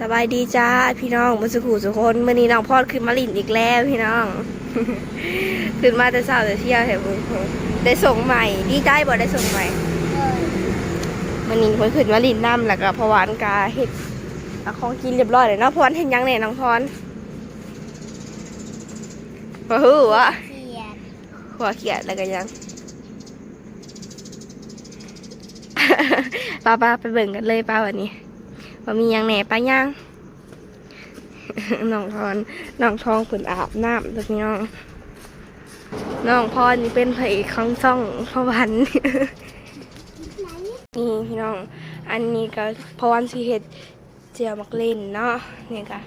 สบายดีจ้าพี่น้องมุสกูสุคนมื่อนี้น้องพอดขึ้นมาลินอีกแล้วพี่น้อง ขึ้นมาแต่เช้าแต่เที่ยงเห็นมึงได้ส่งใหม่ดีใจบ่ได้ส่งใหม่มื่อนี้เพิ่นขึ้นมาลินน้ำแล้วก็พอหวานกาเห็ดเอาของกินเรียบร้อยเลยเนาะพรเห็นยังเนี่ยน้องพรบ่ฮู้วะเขียดหัวเขียดแล้วก็ยังป้าป้าไปเบิ่งกันเลยป้าวันนี้ ว่ามียังแหน่ป้าย่างน้องทอนน้องทองผืนอาบน้ำตัวพี่น้องน้องพรนี่เป็นพระเอกของช่องพระวันนี่พี่น้อง อันนี้ก็พระวันสีเห็ดเจียวมักเล่นเนาะนี่ก็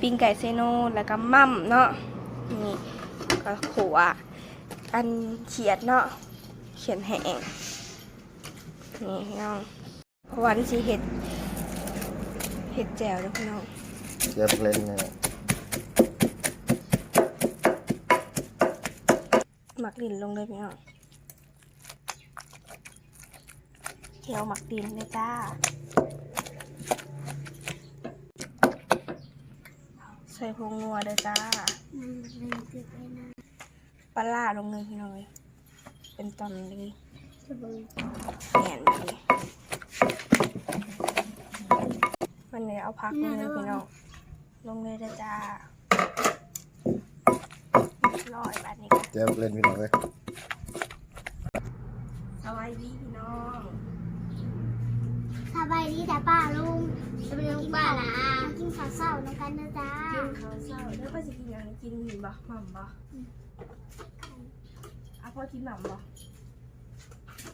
ปิ้งไก่เซโนแล้วก็มั่มเนาะนี่ก็ขัวอันเขียดเนาะเขียนแห้งนี่พี่น้องพระวันสีเห็ด เห็ดแจ่วเนาะพี่น้องเดี๋ยวเล่นเนี่ยหมักดินลงเลยพี่น้องเที่ยวหมักดินเลยจ้าใส่พงนัวเลยจ้ามันเป็นเกิดไปนะปลาล่าลงเลยพี่น้องเลยเป็นตอนเลยจะบอกแหน เลยมันเลยเอาพักลงเลยพี่น้องลงเลยเลยจ้าลอยแบบนี้กันเดี๋ยวเล่นพี่น้องเลยสวัสดีพี่น้องสบายดีแต่ป้าลุงจะเป็นลุงป้าละกินข้าวเศร้าในกันนะจ๊ะกินข้าวเช้าแล้วก็จะกินอย่างกินหมี่บ่หม่ำบ่อะพ่อกินหม่ำบ่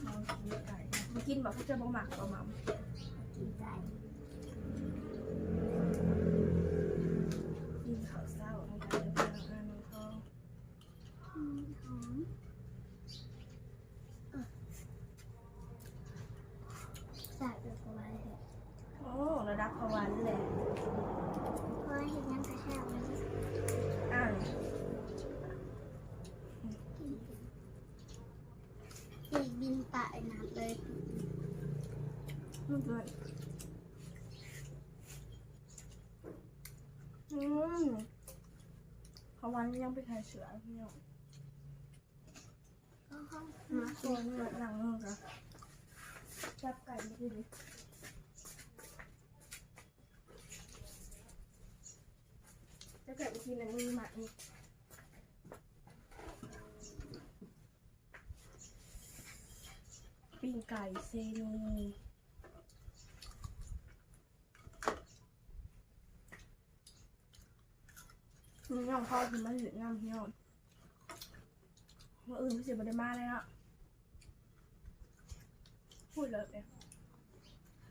เรากินไก่มากินบ่เขาจะบ่หมักบ่หม่ำกินไก่กินข้าวเช้าในการเดินทางน้องทอง อืมหอมเออ ใส่ลงไปเลยโอ้ระดับพวันเลยเพราะเห็นยังกระแทกเลยอ่านเด็กบินตายน้ำเลยลูกด้วยอืมพวันยังไปถ่ายเสือพี่น้องก็ห้องมาตัวนี้หลังนึงจ้ะ จับไก่มาดิดิจะไก่ไปทีละมือหมักนี่ปิ้งไก่เซนูนี่น้องพ่อกินมาถึงงามพี่น้องมื่ออื่นพี่เสียบได้มาเลยเนาะ พูดเลยเนี่ย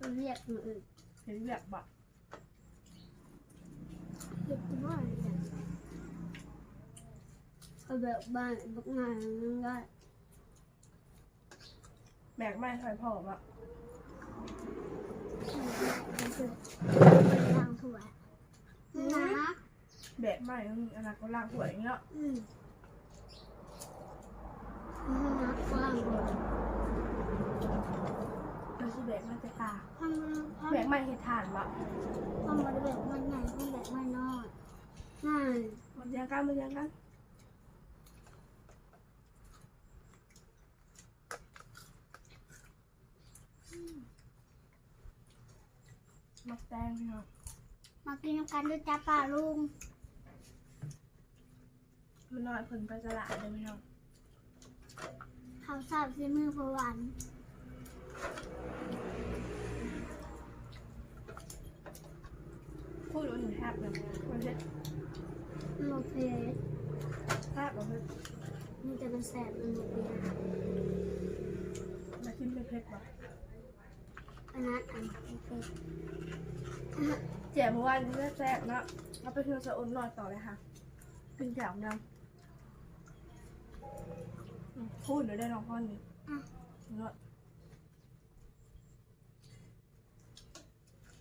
มันเรียกมืออื่นเห็นแบบแบบเรียกว่าอะไรเนี่ยเอาแบบบ้านบักงานนั่นได้แบกไม่ถอยผอมอะมันคือล้างถ้วยนะแบกไม่อนาคตล่างสวยอย่างเงี้ย อืมนักกว้างกว่า เราชื่อแบกไม่แต่ตา ทำทำ แบก ไม่เห็ดทานบะทำมาแบบมันใหญ่ทำแบบมันน้อยง่ายมันยังกันมันยังกันมักแตงพี่น้องมากินน้ำกันด้วยจ้าป้าลุงมันน้อยเพิ่นไปตลาดเลยพี่น้องข้าวสาบซีมือพวัน พูดว่าหนูแทบเลยมันจะโอเคแทบแบบมันจะเป็นแสบมันหมดเลยมากินเป็นเพชรบะอันนั้นอันโอเคเจี๋ยเมื่อวานนี้แซ่บเนาะเอาไปเทือสะอ้นหน่อยต่อเลยค่ะกินแจ่วยังอืมพูดหนูได้น้องพ่อนี่เนาะ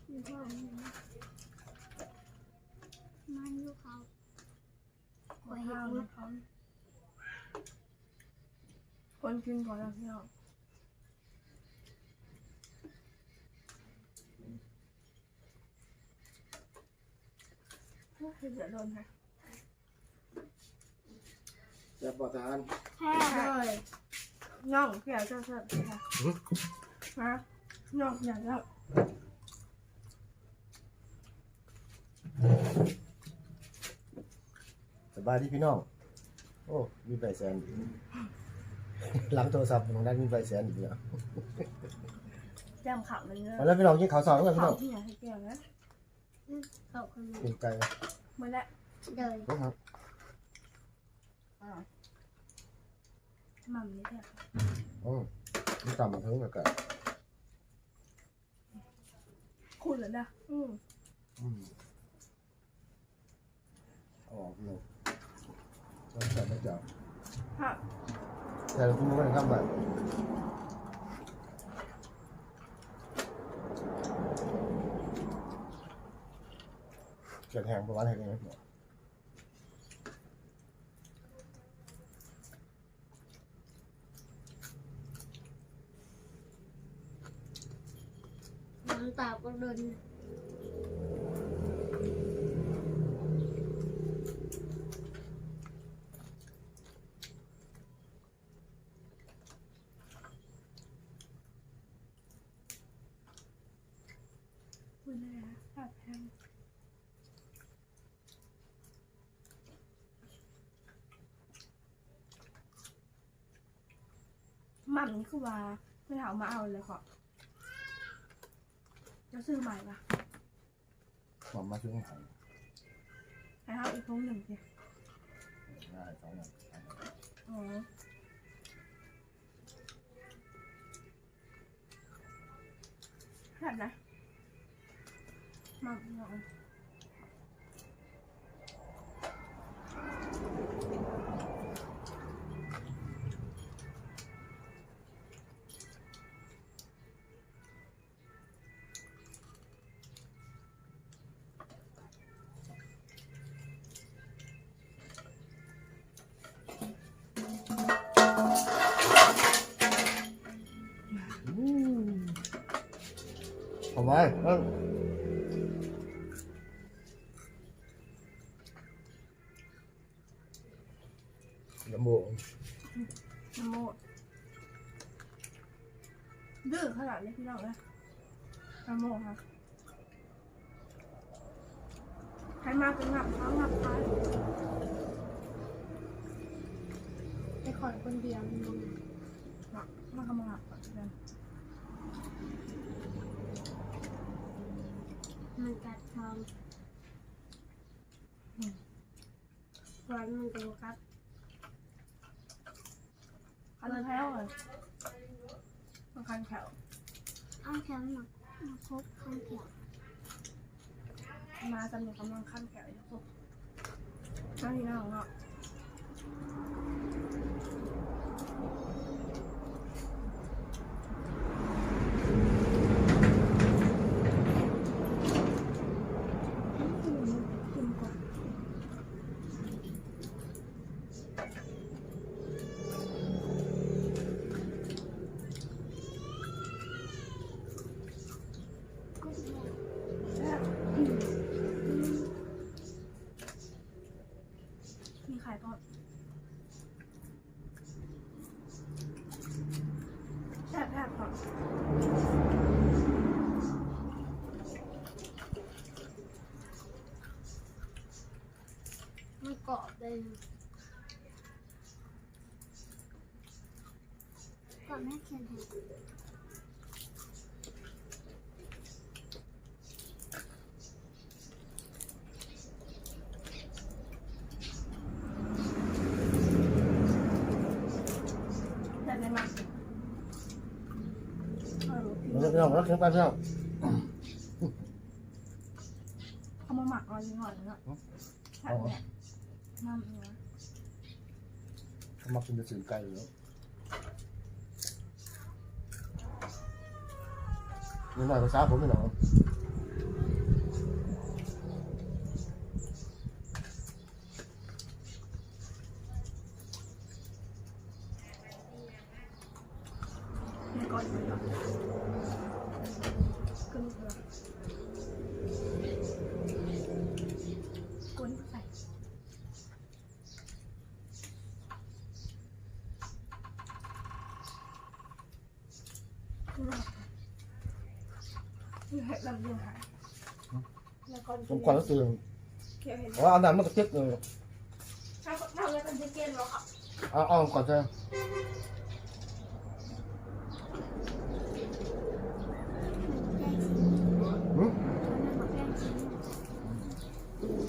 มีพ่อ มีแม่มันอยู่เขาขอข้าวนะเขาคนกินก่อนแล้วพี่น้องเดือดร้อนค่ะแซ่บบ่ทานแพ้เลยน้องเกี่ยวเจ้าเจ้าค่ะฮะน้องอยากเจ้า บายดีพี่น้อง โอ้ มีใบแสนอีกหลังโทรศัพท์ของนั้นมีใบแสนอีกแล้วแจ่มขับมันเนอะเอาแล้วพี่น้องกินข้าวซอยกันพี่เขาน้องที่อยากให้เกี่ยวนะขอบคุณกินไก่เมื่อละเลยนะครับอ่ามันไม่ใช่อ๋อมีต่ำมาถึงแล้วก็คุณเหรอนะอืมอืมเอาออกพี่น้อ งต้องใส่ไม่จับค่ะแต่เราคุณไม่ได้ทำแบบเกิดแหงประมาณไหนกันเนี่ย น้ำตาก็เดิน คุณเลยนะค่ะแพง มันนี่คือว่าไม่ถามมาเอาเลยขอจะซื้อใหม่ปะผมมาช่วยหายให้เอาอีกพงหนึ่งสิได้สองวันอ๋อหัดนะมันเนาะเอา ไว้เออลำโบงน้ำโมดดื้อขนาดนี้พี่น้องเลยน้ำโมค่ะใครมาเป็นหนับเท้าหนับท้ายไปขอคนเดียวมันหนักมาขมาหนับก่อนเพื่อน มันกัดทองร้อนมันดูครับคันแถวเลยมันคันแถวเอาแถวหนักมาครบข้างแถวมาจำนวนกำลังคันแถวอยู่พวกนั่นนี่น้องเนาะกินก่อน ก็แถว แซ่บมีไข่ทอดแซ่บแซ่บก่อน มันกรอบ เลยกรอบแม่เขียนให้แซ่บได้มากเออมันจะพี่น้องรักถึงไปพี่น้องเอามาหมักเอ่อนหน่อยเนาะแซ่บเนี่ย น้ำเนื้อเขามากินจะสื่อไก่อยู่แล้วนี่หน่อยภาษาผมไม่หนอก้อนเนาะกึ่งเกลือ hệ làm gì hả là ăn ผมควรก็คือ kia hệ ว่าอันนั้นมันก็เจ็บเลย sao? Con nào là con dây kia nó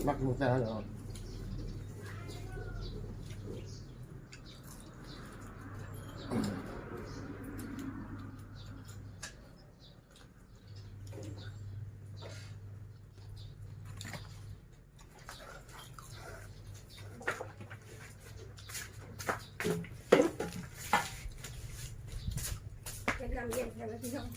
mặc dù sao rồi. เป็นลำเลียงกันแล้วพี่น้อง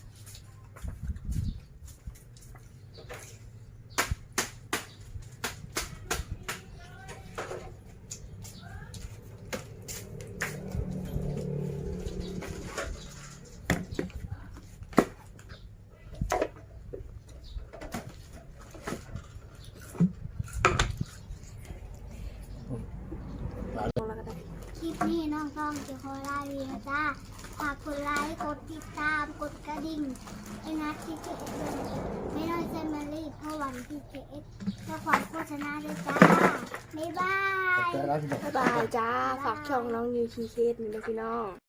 คลิปนี้น้องต้องจะขอลาเรียจ้า ฝากกดไลค์กดติดตามกดกระดิ่งไอ้นัดที่เกิดไม่น้อยใจมารีเพราะวันที่เกิดเจ้าของโฆษณาด้วยจ้าบ๊ายบาย แต่ร้านที่บอก บ๊ายบายจ้า ฝากช่องน้องยูทีเคสนี่นะพี่น้อง